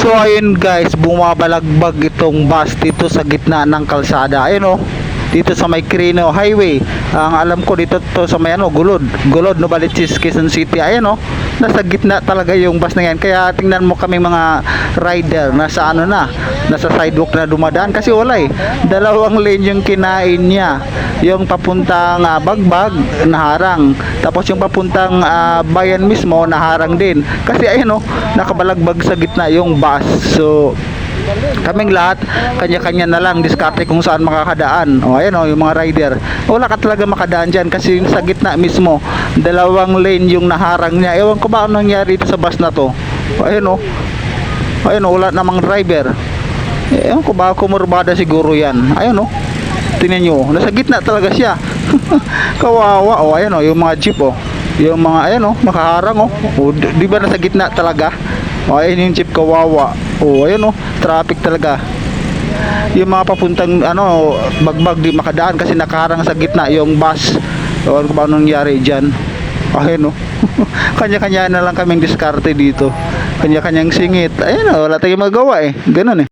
So ayun guys, bumabalagbag itong bus dito sa gitna ng kalsada. Ayun oh, dito sa may Crino Highway. Ang alam ko dito to sa may ano, Gulod. Gulod, Novaliches, Quezon City. Ayun oh, nasa gitna talaga yung bus na yan. Kaya tingnan mo kami mga rider nasa ano na, nasa sidewalk na dumadaan kasi wala eh. Dalawang lane yung kinain niya. Yung papuntang ah, Bagbag, naharang. Tapos yung papuntang ah, bayan mismo, naharang din. Kasi ayun oh, nakabalagbag sa gitna yung bus. So, kaming lahat kanya-kanya na lang diskarte kung saan makakadaan. O ayan o yung mga rider. Wala ka talaga makadaan dyan kasi sa gitna mismo dalawang lane yung naharang niya. Ewan ko ba anong nangyari dito sa bus na to? Ayan o. Ayun o wala namang driver. Ewan ko ba kumurbada siguro yan. Ayun o. Tingnan nyo nasa gitna talaga siya. Kawawa o ayan o yung mga jeep o. Yung mga ayan o makaharang o, o di ba nasa gitna talaga o ayun yung jeep kawawa. O ayun o traffic talaga. Yung mga papuntang ano bagbag di makadaan kasi nakaharang sa gitna yung bus. O ano ba nangyari dyan. Ayun o kanya-kanya na lang kaming diskarte dito. Kanya-kanyang singit. Ayun o wala tayong magawa eh. Ganun eh